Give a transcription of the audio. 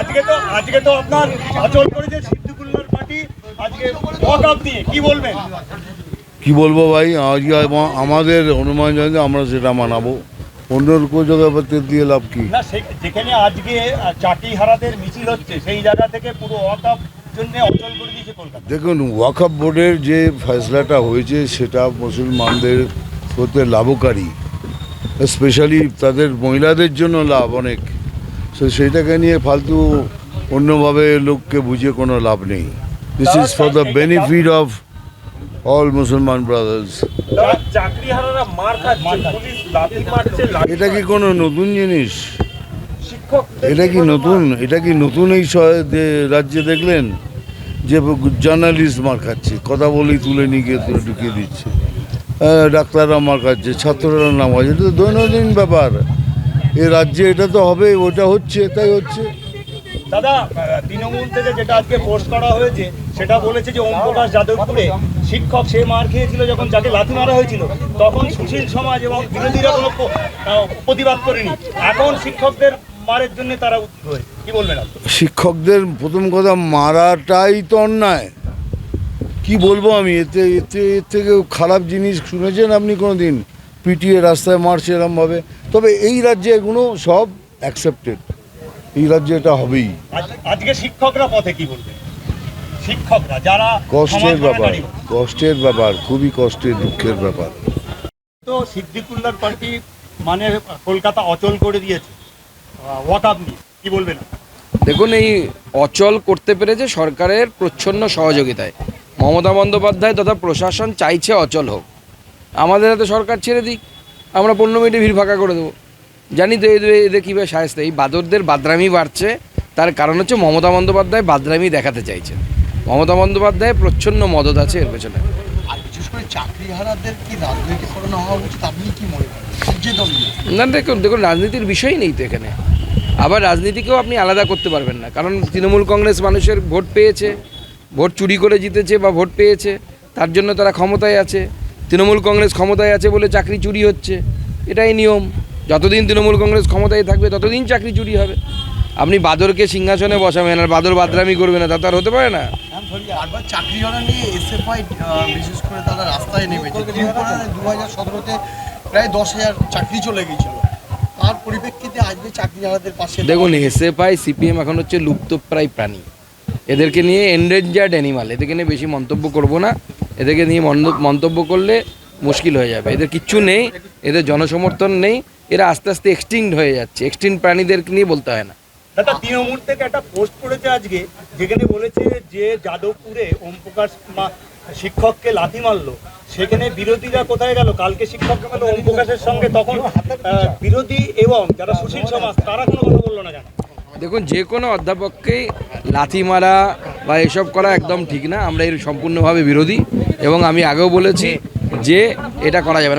আজকে তো আজকে তো আপনার অচল করেছে সিদ্দিকুল্লার পার্টি। আজকে ওয়াক আপ নিয়ে কি বলবেন? কি বলব ভাই আজকে আমাদের হনুমান জয়ন্তী আমরা সেটা মানাবো। অন্যর কোনো জায়গায় দিয়ে লাভ কি? না যেখানে আজকে চাটি হারাদের মিছিল হচ্ছে সেই জায়গা থেকে পুরো ওয়াক আপ জন্য অচল করে দিয়েছে কলকাতা। দেখুন ওয়াকআপ বোর্ডের যে ফয়সলাটা হয়েছে সেটা মুসলমানদের হতে লাভকারী। স্পেশালি তাদের মহিলাদের জন্য লাভ অনেক। তো সেইটাকে নিয়ে ফালতু অন্যভাবে লোককে বুঝিয়ে কোনো লাভ নেই। This is for the benefit of all মুসলমান ব্রাদার্স এটা কি কোনো নতুন জিনিস? এটা কি নতুন? এটা কি নতুন এই রাজ্যে দেখলেন? যে জার্নালিস্ট মার খাচ্ছে কথা বলেই তুলে নিয়ে গিয়ে তুলে ঢুকিয়ে দিচ্ছে। ডাক্তাররা মার খাচ্ছে ছাত্ররা নাম আছে এটা তো দৈনন্দিন ব্যাপার। এ রাজ্যে এটা তো হবে ওটা হচ্ছে তাই হচ্ছে। দাদা তৃণমূল থেকে যেটা আজকে পোস্ট করা হয়েছে সেটা বলেছে যে ওম প্রকাশ যাদবপুরে শিক্ষক সে মার খেয়েছিল যখন যাকে লাথি মারা হয়েছিল তখন সুশীল সমাজ এবং বিরোধীরা কোনো প্রতিবাদ করেনি। এখন শিক্ষকদের মারের জন্য তারা কি বলবেন শিক্ষকদের প্রথম কথা মারাটাই তো অন্যায়। কি বলব আমি? এতে এতে এর থেকে খারাপ জিনিস শুনেছেন আপনি কোনো দিন পিটিয়ে রাস্তায় মারছে এরমভাবে। তবে এই রাজ্যে এগুলো সব অ্যাকসেপ্টেড এই রাজ্যে এটা হবেই। আজকে শিক্ষকরা পথে কি বলবে? শিক্ষকরা যারা কষ্টের ব্যাপার। কষ্টের ব্যাপার খুবই কষ্টের দুঃখের ব্যাপার। তো সিদ্দিকুল্লার পার্টি মানে কলকাতা অচল করে দিয়েছে। ওয়াকাপ নিয়ে কি বলবেন? দেখুন এই অচল করতে পেরেছে সরকারের প্রচ্ছন্ন সহযোগিতায়। মমতা বন্দ্যোপাধ্যায় তথা প্রশাসন চাইছে অচল হোক। আমাদের হাতে সরকার ছেড়ে দিক আমরা পনেরো মিনিটে ভিড় ফাঁকা করে দেবো। জানি তো এদের এদের কীভাবে সাহায্য এই বাদরদের বাদরামি বাড়ছে। তার কারণ হচ্ছে মমতা বন্দ্যোপাধ্যায় বাদরামি দেখাতে চাইছেন। মমতা বন্দ্যোপাধ্যায় প্রচ্ছন্ন মদত আছে এর পেছনে। না দেখুন দেখুন রাজনীতির বিষয় নেই তো এখানে। আবার রাজনীতিকেও আপনি আলাদা করতে পারবেন না। কারণ তৃণমূল কংগ্রেস মানুষের ভোট পেয়েছে ভোট চুরি করে জিতেছে বা ভোট পেয়েছে তার জন্য তারা ক্ষমতায় আছে। তৃণমূল কংগ্রেস ক্ষমতায় আছে বলে চাকরি চুরি হচ্ছে এটাই নিয়ম। যতদিন তৃণমূল কংগ্রেস ক্ষমতায় থাকবে ততদিন চাকরি চুরি হবে। আপনি বাদরকে সিংহাসনে বসাবেন আর বাদর বাদরামি করবে না তা তো আর হতে পারে না। বারবার চাকরিহারা নিয়ে এসএফআই বিশেষ করে তারা রাস্তায় নেমেছে। দু হাজার সতেরোতে প্রায় দশ হাজার চাকরি চলে গিয়েছিল তার পরিপ্রেক্ষিতে আজকে চাকরিহারাদের পাশে দেখুন এসএফআই সিপিএম এখন হচ্ছে লুপ্তপ্রায় প্রাণী। এদেরকে নিয়ে এন্ডেঞ্জার্ড অ্যানিমাল এদেরকে নিয়ে বেশি মন্তব্য করব না। এদেরকে নিয়ে মন্তব্য করলে মুশকিল হয়ে যাবে। এদের কিচ্ছু নেই এদের জনসমর্থন নেই এরা আস্তে আস্তে এক্সটিংড হয়ে যাচ্ছে। এক্সটিংড প্রাণীদেরকে নিয়ে বলতে হয় না। দাদা তৃণমূল থেকে একটা পোস্ট করেছে আজকে যেখানে বলেছে যে যাদবপুরে ওম প্রকাশ শিক্ষককে লাথি মারলো। সেখানে বিরোধীরা কোথায় গেল? কালকে শিক্ষককে মারলো ওম প্রকাশের সঙ্গে তখন আহ, বিরোধী এবং যারা সুশীল সমাজ তারা কোনো কথা বলল না কেন দেখুন, যে কোনো অধ্যাপককেই লাথি মারা বা এসব করা একদম ঠিক না। আমরা এর সম্পূর্ণভাবে বিরোধী এবং আমি আগেও বলেছি যে এটা করা যাবে না।